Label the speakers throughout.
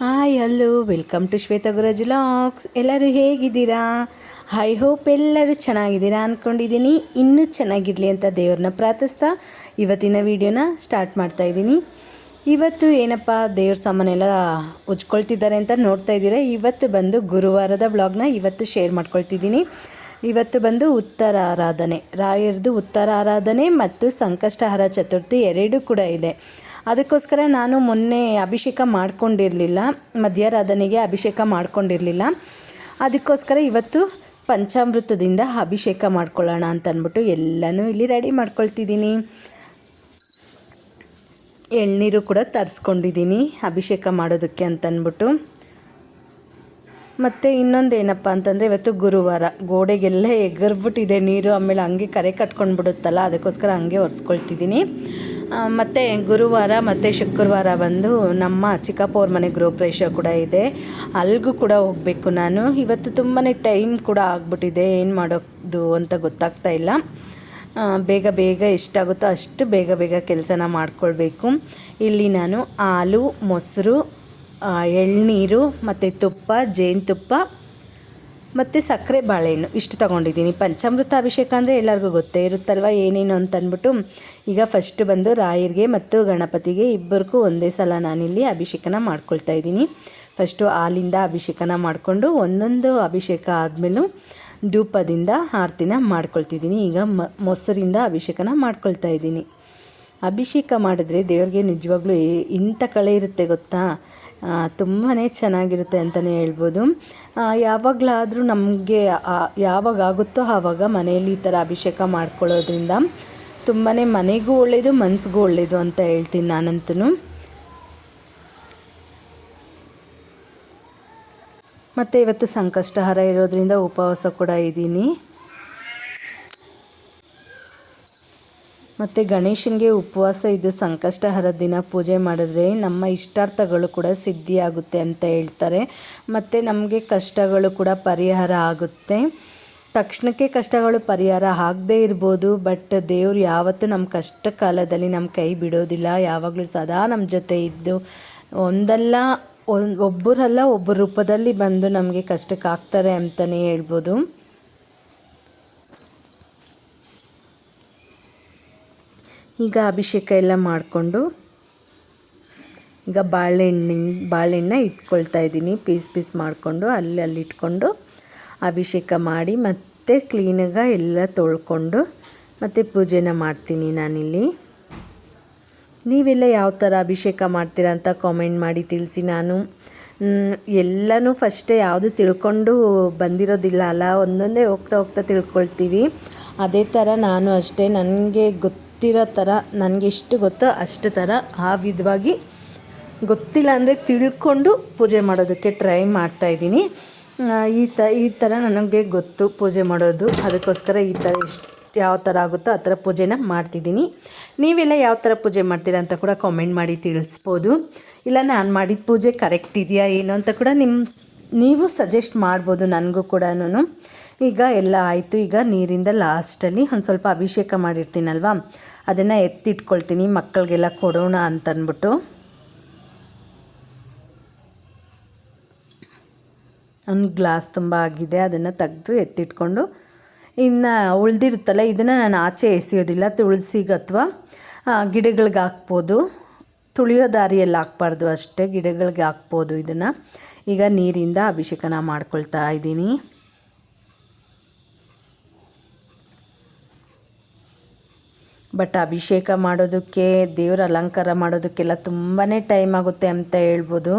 Speaker 1: Hi hello welcome to Shweta ಗುರಜ್ ಲಾಕ್ಸ್ ಎಲ್ಲರೂ ಹೇಗಿದ್ದೀರಾ? ಐ ಹೋಪ್ ಎಲ್ಲರೂ ಚೆನ್ನಾಗಿದ್ದೀರಾ ಅಂದ್ಕೊಂಡಿದ್ದೀನಿ ಇನ್ನೂ ಚೆನ್ನಾಗಿರಲಿ ಅಂತ ದೇವ್ರನ್ನ ಪ್ರಾರ್ಥಿಸ್ತಾ ಇವತ್ತಿನ ವಿಡಿಯೋನ ಸ್ಟಾರ್ಟ್ ಮಾಡ್ತಾ ಇದ್ದೀನಿ. ಇವತ್ತು ಏನಪ್ಪ, ದೇವ್ರ ಸಾಮಾನೆಲ್ಲ ಉಜ್ಕೊಳ್ತಿದ್ದಾರೆ ಅಂತ ನೋಡ್ತಾ ಇದ್ದೀರಾ? ಇವತ್ತು ಬಂದು ಗುರುವಾರದ ಬ್ಲಾಗ್ನ ಇವತ್ತು ಶೇರ್ ಮಾಡ್ಕೊಳ್ತಿದ್ದೀನಿ. ಇವತ್ತು ಬಂದು ಉತ್ತರ ಆರಾಧನೆ. ರಾಯರದು ಉತ್ತರ ಆರಾಧನೆ ಮತ್ತು ಸಂಕಷ್ಟಹರ ಚತುರ್ಥಿ ಎರಡೂ ಕೂಡ ಇದೆ. ಅದಕ್ಕೋಸ್ಕರ ನಾನು ಮೊನ್ನೆ ಅಭಿಷೇಕ ಮಾಡ್ಕೊಂಡಿರಲಿಲ್ಲ ಮಧ್ಯಾರಾಧನೆಗೆ ಅಭಿಷೇಕ ಮಾಡ್ಕೊಂಡಿರಲಿಲ್ಲ. ಅದಕ್ಕೋಸ್ಕರ ಇವತ್ತು ಪಂಚಾಮೃತದಿಂದ ಅಭಿಷೇಕ ಮಾಡ್ಕೊಳ್ಳೋಣ ಅಂತಂದ್ಬಿಟ್ಟು ಎಲ್ಲನೂ ಇಲ್ಲಿ ರೆಡಿ ಮಾಡ್ಕೊಳ್ತಿದ್ದೀನಿ. ಎಳ್ನೀರು ಕೂಡ ತರಿಸ್ಕೊಂಡಿದ್ದೀನಿ ಅಭಿಷೇಕ ಮಾಡೋದಕ್ಕೆ ಅಂತಂದ್ಬಿಟ್ಟು ಮತ್ತು ಇನ್ನೊಂದು ಏನಪ್ಪ ಅಂತಂದರೆ ಇವತ್ತು ಗುರುವಾರ ಗೋಡೆಗೆಲ್ಲ ಎಗರ್ಬಿಟ್ಟಿದೆ ನೀರು, ಆಮೇಲೆ ಹಂಗೆ ಕರೆ ಕಟ್ಕೊಂಡು ಬಿಡುತ್ತಲ್ಲ ಅದಕ್ಕೋಸ್ಕರ ಹಂಗೆ ಒರೆಸ್ಕೊಳ್ತಿದ್ದೀನಿ. ಮತ್ತು ಗುರುವಾರ ಮತ್ತು ಶುಕ್ರವಾರ ಬಂದು ನಮ್ಮ ಚಿಕ್ಕಪ್ಪವ್ರ ಮನೆ ಗೃಹಪ್ರವೇಶ ಕೂಡ ಇದೆ. ಅಲ್ಲಿಗೂ ಕೂಡ ಹೋಗಬೇಕು ನಾನು. ಇವತ್ತು ತುಂಬಾ ಟೈಮ್ ಕೂಡ ಆಗ್ಬಿಟ್ಟಿದೆ. ಏನು ಮಾಡೋದು ಅಂತ ಗೊತ್ತಾಗ್ತಾ ಇಲ್ಲ. ಬೇಗ ಬೇಗ ಎಷ್ಟಾಗುತ್ತೋ ಅಷ್ಟು ಬೇಗ ಬೇಗ ಕೆಲಸನ ಮಾಡ್ಕೊಳ್ಬೇಕು. ಇಲ್ಲಿ ನಾನು ಹಾಲು, ಮೊಸರು ಎಳ್ನೀರು ಮತ್ತು ತುಪ್ಪ ಜೇನುತುಪ್ಪ ಮತ್ತು ಸಕ್ಕರೆ ಬಾಳೆಹಣ್ಣು. ಇಷ್ಟು ತೊಗೊಂಡಿದ್ದೀನಿ. ಪಂಚಾಮೃತ ಅಭಿಷೇಕ ಅಂದರೆ ಎಲ್ಲರಿಗೂ ಗೊತ್ತೇ ಇರುತ್ತಲ್ವ? ಏನೇನು ಅಂತ ಅಂದ್ಬಿಟ್ಟು ಈಗ ಫಸ್ಟ್ ಬಂದು ರಾಯರಿಗೆ ಮತ್ತು ಗಣಪತಿಗೆ ಇಬ್ಬರಿಗೂ ಒಂದೇ ಸಲ ನಾನಿಲ್ಲಿ ಅಭಿಷೇಕನ ಮಾಡ್ಕೊಳ್ತಾ ಇದ್ದೀನಿ. ಫಸ್ಟು ಹಾಲಿಂದ ಅಭಿಷೇಕನ ಮಾಡಿಕೊಂಡು ಒಂದೊಂದು ಅಭಿಷೇಕ ಆದಮೇಲೂ ಧೂಪದಿಂದ ಆರತಿನ ಮಾಡ್ಕೊಳ್ತಿದ್ದೀನಿ. ಈಗ ಮೊಸರಿಂದ ಅಭಿಷೇಕನ ಮಾಡ್ಕೊಳ್ತಾ ಇದ್ದೀನಿ. ಅಭಿಷೇಕ ಮಾಡಿದ್ರೆ ದೇವ್ರಿಗೆ ನಿಜವಾಗ್ಲೂ ಇಂಥ ಕಳೆ ಇರುತ್ತೆ ಗೊತ್ತಾ? ತುಂಬಾ ಚೆನ್ನಾಗಿರುತ್ತೆ ಅಂತಲೇ ಹೇಳ್ಬೋದು. ಯಾವಾಗಲಾದರೂ ನಮಗೆ ಯಾವಾಗ ಆಗುತ್ತೋ ಆವಾಗ ಮನೆಯಲ್ಲಿ ಈ ಥರ ಅಭಿಷೇಕ ಮಾಡ್ಕೊಳ್ಳೋದ್ರಿಂದ ತುಂಬಾ ಮನೆಗೂ ಒಳ್ಳೆಯದು ಮನಸ್ಸಿಗೂ ಒಳ್ಳೆಯದು ಅಂತ ಹೇಳ್ತೀನಿ ನಾನಂತೂ ಮತ್ತು ಇವತ್ತು ಸಂಕಷ್ಟಹಾರ ಇರೋದ್ರಿಂದ ಉಪವಾಸ ಕೂಡ ಇದ್ದೀನಿ. ಮತ್ತು ಗಣೇಶನಿಗೆ ಉಪವಾಸ ಇದು ಸಂಕಷ್ಟಹರ ದಿನ ಪೂಜೆ ಮಾಡಿದ್ರೆ ನಮ್ಮ ಇಷ್ಟಾರ್ಥಗಳು ಕೂಡ ಸಿದ್ಧಿಯಾಗುತ್ತೆ ಅಂತ ಹೇಳ್ತಾರೆ. ಮತ್ತು ನಮಗೆ ಕಷ್ಟಗಳು ಕೂಡ ಪರಿಹಾರ ಆಗುತ್ತೆ. ತಕ್ಷಣಕ್ಕೆ ಕಷ್ಟಗಳು ಪರಿಹಾರ ಆಗದೇ ಇರ್ಬೋದು, ಬಟ್ ದೇವರು ಯಾವತ್ತೂ ನಮ್ಮ ಕಷ್ಟ ಕಾಲದಲ್ಲಿ ನಮ್ಮ ಕೈ ಬಿಡೋದಿಲ್ಲ. ಯಾವಾಗಲೂ ಸದಾ ನಮ್ಮ ಜೊತೆ ಇದ್ದು ಒಂದಲ್ಲ ಒಂದು ಒಬ್ಬರಲ್ಲ ಒಬ್ಬರ ರೂಪದಲ್ಲಿ ಬಂದು ನಮಗೆ ಕಷ್ಟಕ್ಕೆ ಆಗ್ತಾರೆ ಅಂತಲೇ ಹೇಳ್ಬೋದು. ಈಗ ಅಭಿಷೇಕ ಎಲ್ಲ ಮಾಡಿಕೊಂಡು ಈಗ ಬಾಳೆಹಣ್ಣಿನ ಬಾಳೆಹಣ್ಣ ಇಟ್ಕೊಳ್ತಾ ಇದ್ದೀನಿ. ಪೀಸ್ ಪೀಸ್ ಮಾಡಿಕೊಂಡು ಅಲ್ಲಿ ಅಲ್ಲಿ ಇಟ್ಕೊಂಡು ಅಭಿಷೇಕ ಮಾಡಿ ಮತ್ತೆ ಕ್ಲೀನಾಗಿ ಎಲ್ಲ ತೊಳ್ಕೊಂಡು ಮತ್ತು ಪೂಜೆನ ಮಾಡ್ತೀನಿ ನಾನಿಲ್ಲಿ. ನೀವೆಲ್ಲ ಯಾವ ಥರ ಅಭಿಷೇಕ ಮಾಡ್ತೀರಾ ಅಂತ ಕಾಮೆಂಟ್ ಮಾಡಿ ತಿಳಿಸಿ ನಾನು. ಎಲ್ಲನೂ ಫಸ್ಟೇ ಯಾವುದು ತಿಳ್ಕೊಂಡು ಬಂದಿರೋದಿಲ್ಲ ಅಲ್ಲ, ಒಂದೊಂದೇ ಹೋಗ್ತಾ ಹೋಗ್ತಾ ತಿಳ್ಕೊಳ್ತೀವಿ. ಅದೇ ಥರ ನಾನು ಅಷ್ಟೇ, ನನಗೆ ಗೊತ್ತಿರೋ ಥರ ನನಗೆ ಎಷ್ಟು ಗೊತ್ತೋ ಅಷ್ಟು ಥರ ಆ ವಿಧವಾಗಿ ಗೊತ್ತಿಲ್ಲ ಅಂದರೆ ತಿಳ್ಕೊಂಡು ಪೂಜೆ ಮಾಡೋದಕ್ಕೆ ಟ್ರೈ ಮಾಡ್ತಾಯಿದ್ದೀನಿ ಈ ಥರ ಈ ಥರ ನನಗೆ ಗೊತ್ತು ಪೂಜೆ ಮಾಡೋದು. ಅದಕ್ಕೋಸ್ಕರ ಈ ಥರ ಎಷ್ಟು ಯಾವ ಥರ ಆಗುತ್ತೋ ಆ ಥರ ಪೂಜೆನ ಮಾಡ್ತಿದ್ದೀನಿ. ನೀವೆಲ್ಲ ಯಾವ ಥರ ಪೂಜೆ ಮಾಡ್ತೀರಾ ಅಂತ ಕೂಡ ಕಾಮೆಂಟ್ ಮಾಡಿ ತಿಳಿಸ್ಬೋದು. ಇಲ್ಲ, ನಾನು ಮಾಡಿದ ಪೂಜೆ ಕರೆಕ್ಟ್ ಇದೆಯಾ ಏನು ಅಂತ ಕೂಡ ನಿಮ್ಮ ನೀವು ಸಜೆಸ್ಟ್ ಮಾಡ್ಬೋದು ನನಗೂ ಕೂಡ ಈಗ ಎಲ್ಲ ಆಯಿತು. ಈಗ ನೀರಿಂದ ಲಾಸ್ಟಲ್ಲಿ ಒಂದು ಸ್ವಲ್ಪ ಅಭಿಷೇಕ ಮಾಡಿರ್ತೀನಲ್ವ? ಅದನ್ನು ಎತ್ತಿಟ್ಕೊಳ್ತೀನಿ, ಮಕ್ಕಳಿಗೆಲ್ಲ ಕೊಡೋಣ ಅಂತಂದ್ಬಿಟ್ಟು ಒಂದು ಗ್ಲಾಸ್ ತುಂಬ ಆಗಿದೆ, ಅದನ್ನು ತೆಗೆದು ಎತ್ತಿಟ್ಕೊಂಡು. ಇನ್ನು ಉಳಿದಿರುತ್ತಲ್ಲ, ಇದನ್ನು ನಾನು ಆಚೆ ಎಸೆಯೋದಿಲ್ಲ ತುಳಸಿಗೆ ಅಥವಾ ಗಿಡಗಳಿಗೆ ಹಾಕ್ಬೋದು. ತುಳಿಯೋ ದಾರಿಯಲ್ಲಿ ಹಾಕ್ಬಾರ್ದು ಅಷ್ಟೇ, ಗಿಡಗಳಿಗೆ ಹಾಕ್ಬೋದು ಇದನ್ನು. ಈಗ ನೀರಿಂದ ಅಭಿಷೇಕನ ಮಾಡ್ಕೊಳ್ತಾ ಇದ್ದೀನಿ. ಬಟ್ ಅಭಿಷೇಕ ಮಾಡೋದಕ್ಕೆ, ದೇವರ ಅಲಂಕಾರ ಮಾಡೋದಕ್ಕೆಲ್ಲ ತುಂಬಾ ಟೈಮ್ ಆಗುತ್ತೆ ಅಂತ ಹೇಳ್ಬೋದು.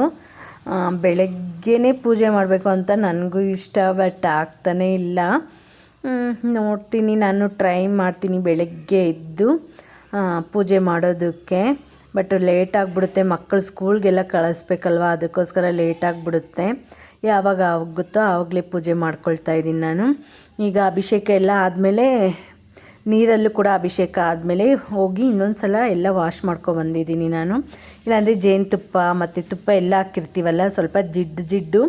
Speaker 1: ಬೆಳಗ್ಗೆನೇ ಪೂಜೆ ಮಾಡಬೇಕು ಅಂತ ನನಗೂ ಇಷ್ಟ, ಬಟ್ ಆಗ್ತಾನೇ ಇಲ್ಲ. ನೋಡ್ತೀನಿ, ನಾನು ಟ್ರೈ ಮಾಡ್ತೀನಿ ಬೆಳಗ್ಗೆ ಎದ್ದು ಪೂಜೆ ಮಾಡೋದಕ್ಕೆ. ಬಟ್ ಲೇಟ್ ಆಗಿಬಿಡುತ್ತೆ, ಮಕ್ಕಳು ಸ್ಕೂಲ್ಗೆಲ್ಲ ಕಳಿಸ್ಬೇಕಲ್ವ, ಅದಕ್ಕೋಸ್ಕರ ಲೇಟ್ ಆಗಿಬಿಡುತ್ತೆ. ಯಾವಾಗ ಆಗುತ್ತೋ ಆವಾಗಲೇ ಪೂಜೆ ಮಾಡ್ಕೊಳ್ತಾ ಇದ್ದೀನಿ ನಾನು. ಈಗ ಅಭಿಷೇಕ ಎಲ್ಲ ಆದಮೇಲೆ ನೀರಲ್ಲೂ ಕೂಡ ಅಭಿಷೇಕ ಆದಮೇಲೆ ಹೋಗಿ ಇನ್ನೊಂದು ಸಲ ಎಲ್ಲ ವಾಶ್ ಮಾಡ್ಕೊಬಂದಿದ್ದೀನಿ ನಾನು. ಇಲ್ಲಾಂದರೆ ಜೇನುತುಪ್ಪ ಮತ್ತು ತುಪ್ಪ ಎಲ್ಲ ಹಾಕಿರ್ತೀವಲ್ಲ, ಸ್ವಲ್ಪ ಜಿಡ್ಡು ಜಿಡ್ಡು,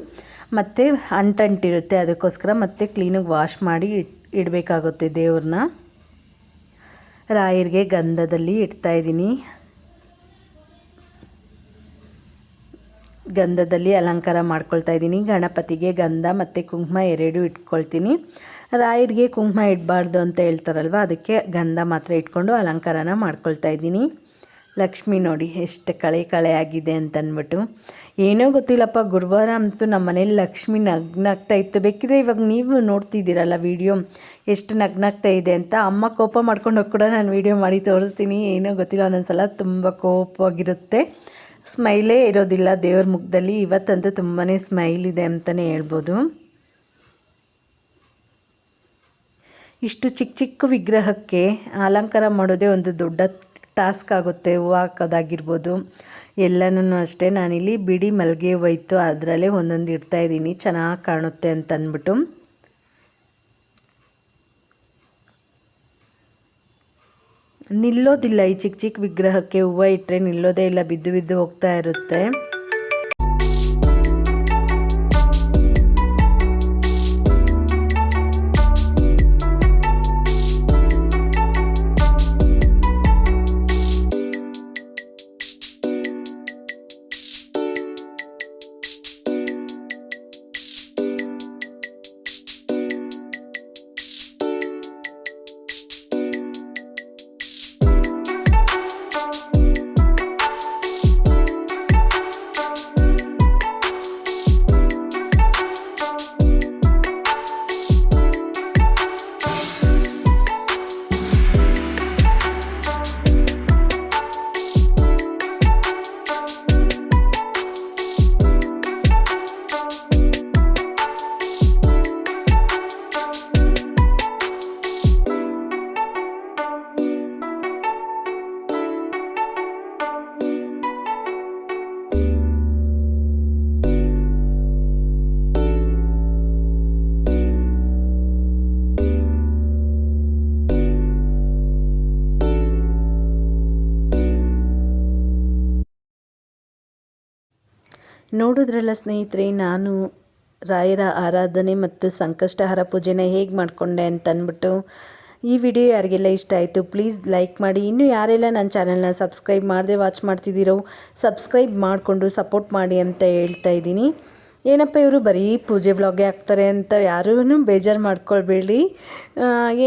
Speaker 1: ಮತ್ತು ಅಂಟಂಟಿರುತ್ತೆ ಅದಕ್ಕೋಸ್ಕರ ಮತ್ತೆ ಕ್ಲೀನಾಗಿ ವಾಶ್ ಮಾಡಿ ಇಟ್ ಇಡಬೇಕಾಗುತ್ತೆ ದೇವ್ರನ್ನ. ರಾಯರಿಗೆ ಗಂಧದಲ್ಲಿ ಇಡ್ತಾ ಇದ್ದೀನಿ. ಗಂಧದಲ್ಲಿ ಅಲಂಕಾರ ಮಾಡ್ಕೊಳ್ತಾ ಇದ್ದೀನಿ. ಗಣಪತಿಗೆ ಗಂಧ ಮತ್ತು ಕುಂಕುಮ ಎರಡೂ ಇಟ್ಕೊಳ್ತೀನಿ. ರಾಯರಿಗೆ ಕುಂಕುಮ ಇಡಬಾರ್ದು ಅಂತ ಹೇಳ್ತಾರಲ್ವ? ಅದಕ್ಕೆ ಗಂಧ ಮಾತ್ರ ಇಟ್ಕೊಂಡು ಅಲಂಕಾರನ ಮಾಡ್ಕೊಳ್ತಾ ಇದ್ದೀನಿ. ಲಕ್ಷ್ಮಿ ನೋಡಿ, ಎಷ್ಟು ಕಳೆ ಕಳೆ ಆಗಿದೆ ಅಂತನ್ಬಿಟ್ಟು. ಏನೋ ಗೊತ್ತಿಲ್ಲಪ್ಪ, ಗುರುವಾರ ಅಂತೂ ನಮ್ಮ ಮನೇಲಿ ಲಕ್ಷ್ಮಿ ನಗ್ನಾಗ್ತಾ ಇತ್ತು. ಬೇಕಿದ್ರೆ ಇವಾಗ ನೀವು ನೋಡ್ತಿದ್ದೀರಲ್ಲ ವಿಡಿಯೋ, ಎಷ್ಟು ನಗ್ನಾಗ್ತಾ ಇದೆ ಅಂತ. ಅಮ್ಮ ಕೋಪ ಮಾಡ್ಕೊಂಡು ಹೋಗಿ ಕೂಡ ನಾನು ವೀಡಿಯೋ ಮಾಡಿ ತೋರಿಸ್ತೀನಿ. ಏನೋ ಗೊತ್ತಿಲ್ಲ ಒಂದೊಂದು ಸಲ ತುಂಬ ಕೋಪವಾಗಿರುತ್ತೆ. ಸ್ಮೈಲೇ ಇರೋದಿಲ್ಲ ದೇವ್ರ ಮುಖದಲ್ಲಿ. ಇವತ್ತಂತೂ ತುಂಬಾ ಸ್ಮೈಲ್ ಇದೆ ಅಂತಲೇ ಹೇಳ್ಬೋದು. ಇಷ್ಟು ಚಿಕ್ಕ ಚಿಕ್ಕ ವಿಗ್ರಹಕ್ಕೆ ಅಲಂಕಾರ ಮಾಡೋದೇ ಒಂದು ದೊಡ್ಡ ಟಾಸ್ಕ್ ಆಗುತ್ತೆ. ಹೂವು ಹಾಕೋದಾಗಿರ್ಬೋದು ಎಲ್ಲನೂ ಅಷ್ಟೇ. ನಾನಿಲ್ಲಿ ಬಿಡಿ ಮಲ್ಲಿಗೆ ಹೋಯ್ತು. ಅದರಲ್ಲೇ ಒಂದೊಂದು ಇಡ್ತಾಯಿದ್ದೀನಿ ಚೆನ್ನಾಗಿ ಕಾಣುತ್ತೆ ಅಂತ ಅಂದ್ಬಿಟ್ಟು ನಿಲ್ಲೋದಿಲ್ಲ ಈ ಚಿಕ್ಕ ಚಿಕ್ಕ ವಿಗ್ರಹಕ್ಕೆ. ಹೂವು ಇಟ್ಟರೆ ನಿಲ್ಲೋದೇ ಇಲ್ಲ. ಬಿದ್ದು ಬಿದ್ದು ಹೋಗ್ತಾ ಇರುತ್ತೆ. ನೋಡಿದ್ರಲ್ಲ ಸ್ನೇಹಿತರೆ, ನಾನು ರಾಯರ ಆರಾಧನೆ ಮತ್ತು ಸಂಕಷ್ಟಹಾರ ಪೂಜೆನ ಹೇಗೆ ಮಾಡಿಕೊಂಡೆ ಅಂತ ಅಂದ್ಬಿಟ್ಟು ಈ ವಿಡಿಯೋ ಯಾರಿಗೆಲ್ಲ ಇಷ್ಟ ಆಯಿತು, ಪ್ಲೀಸ್ ಲೈಕ್ ಮಾಡಿ. ಇನ್ನೂ ಯಾರೆಲ್ಲ ನನ್ನ ಚಾನಲ್ನ ಸಬ್ಸ್ಕ್ರೈಬ್ ಮಾಡದೆ ವಾಚ್ ಮಾಡ್ತಿದ್ದೀರೋ, ಸಬ್ಸ್ಕ್ರೈಬ್ ಮಾಡಿಕೊಂಡು ಸಪೋರ್ಟ್ ಮಾಡಿ ಅಂತ ಹೇಳ್ತಾ ಇದ್ದೀನಿ. ಏನಪ್ಪ ಇವರು ಬರೀ ಪೂಜೆ ವ್ಲಾಗೆ ಹಾಕ್ತಾರೆ ಅಂತ ಯಾರೂ ಬೇಜಾರು ಮಾಡ್ಕೊಳ್ಬೇಡಿ.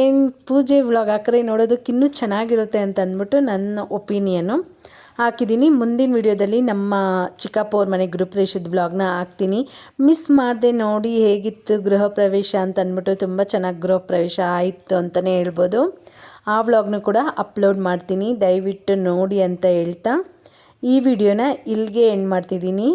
Speaker 1: ಏನು ಪೂಜೆ ವ್ಲಾಗ್ ಹಾಕ್ರೆ ನೋಡೋದಕ್ಕೆ ಇನ್ನೂ ಚೆನ್ನಾಗಿರುತ್ತೆ ಅಂತ ಅಂದ್ಬಿಟ್ಟು ನನ್ನ ಒಪಿನಿಯನ್ನು ಹಾಕಿದ್ದೀನಿ. ಮುಂದಿನ ವಿಡಿಯೋದಲ್ಲಿ ನಮ್ಮ ಚಿಕ್ಕಪ್ಪ ಅವ್ರ ಮನೆ ಗೃಹಪ್ರವೇಶದ ಬ್ಲಾಗ್ನ ಹಾಕ್ತೀನಿ. ಮಿಸ್ ಮಾಡಿದೆ ನೋಡಿ ಹೇಗಿತ್ತು ಗೃಹ ಪ್ರವೇಶ ಅಂತ ಅಂದ್ಬಿಟ್ಟು ತುಂಬ ಚೆನ್ನಾಗಿ ಗೃಹ ಪ್ರವೇಶ ಆಯಿತು ಅಂತಲೇ ಹೇಳ್ಬೋದು. ಆ ವ್ಲಾಗ್ನೂ ಕೂಡ ಅಪ್ಲೋಡ್ ಮಾಡ್ತೀನಿ. ದಯವಿಟ್ಟು ನೋಡಿ ಅಂತ ಹೇಳ್ತಾ ಈ ವಿಡಿಯೋನ ಇಲ್ಲಿಗೆ ಎಂಡ್ ಮಾಡ್ತಿದ್ದೀನಿ.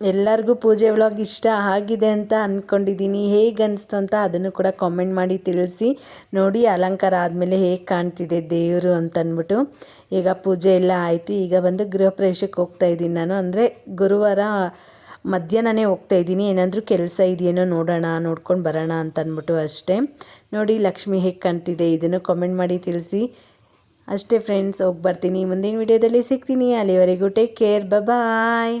Speaker 1: ಎಲ್ಲರಿಗೂ ಪೂಜೆ ವ್ಲಾಗ್ ಇಷ್ಟ ಆಗಿದೆ ಅಂತ ಅಂದ್ಕೊಂಡಿದ್ದೀನಿ ಹೇಗೆ ಅನಿಸ್ತು ಅಂತ ಅದನ್ನು ಕೂಡ ಕಾಮೆಂಟ್ ಮಾಡಿ ತಿಳಿಸಿ. ನೋಡಿ, ಅಲಂಕಾರ ಆದಮೇಲೆ ಹೇಗೆ ಕಾಣ್ತಿದೆ ದೇವರು ಅಂತ ಅಂದ್ಬಿಟ್ಟು ಈಗ ಪೂಜೆ ಎಲ್ಲ ಆಯಿತು. ಈಗ ಬಂದು ಗೃಹ ಪ್ರವೇಶಕ್ಕೆ ಹೋಗ್ತಾ ಇದ್ದೀನಿ ನಾನು. ಅಂದರೆ ಗುರುವಾರ ಮಧ್ಯಾಹ್ನನೇ ಹೋಗ್ತಾ ಇದ್ದೀನಿ. ಏನಾದರೂ ಕೆಲಸ ಇದೆಯೇನೋ ನೋಡೋಣ, ನೋಡ್ಕೊಂಡು ಬರೋಣ ಅಂತ ಅಂದ್ಬಿಟ್ಟು ಅಷ್ಟೇ. ನೋಡಿ, ಲಕ್ಷ್ಮಿ ಹೇಗೆ ಕಾಣ್ತಿದೆ ಇದನ್ನು ಕಾಮೆಂಟ್ ಮಾಡಿ ತಿಳಿಸಿ. ಅಷ್ಟೇ ಫ್ರೆಂಡ್ಸ್ ಹೋಗಿ ಬರ್ತೀನಿ. ಮುಂದಿನ ವಿಡಿಯೋದಲ್ಲಿ ಸಿಗ್ತೀನಿ. ಅಲ್ಲಿವರೆಗೂ ಟೇಕ್ ಕೇರ್ ಬಾಯ್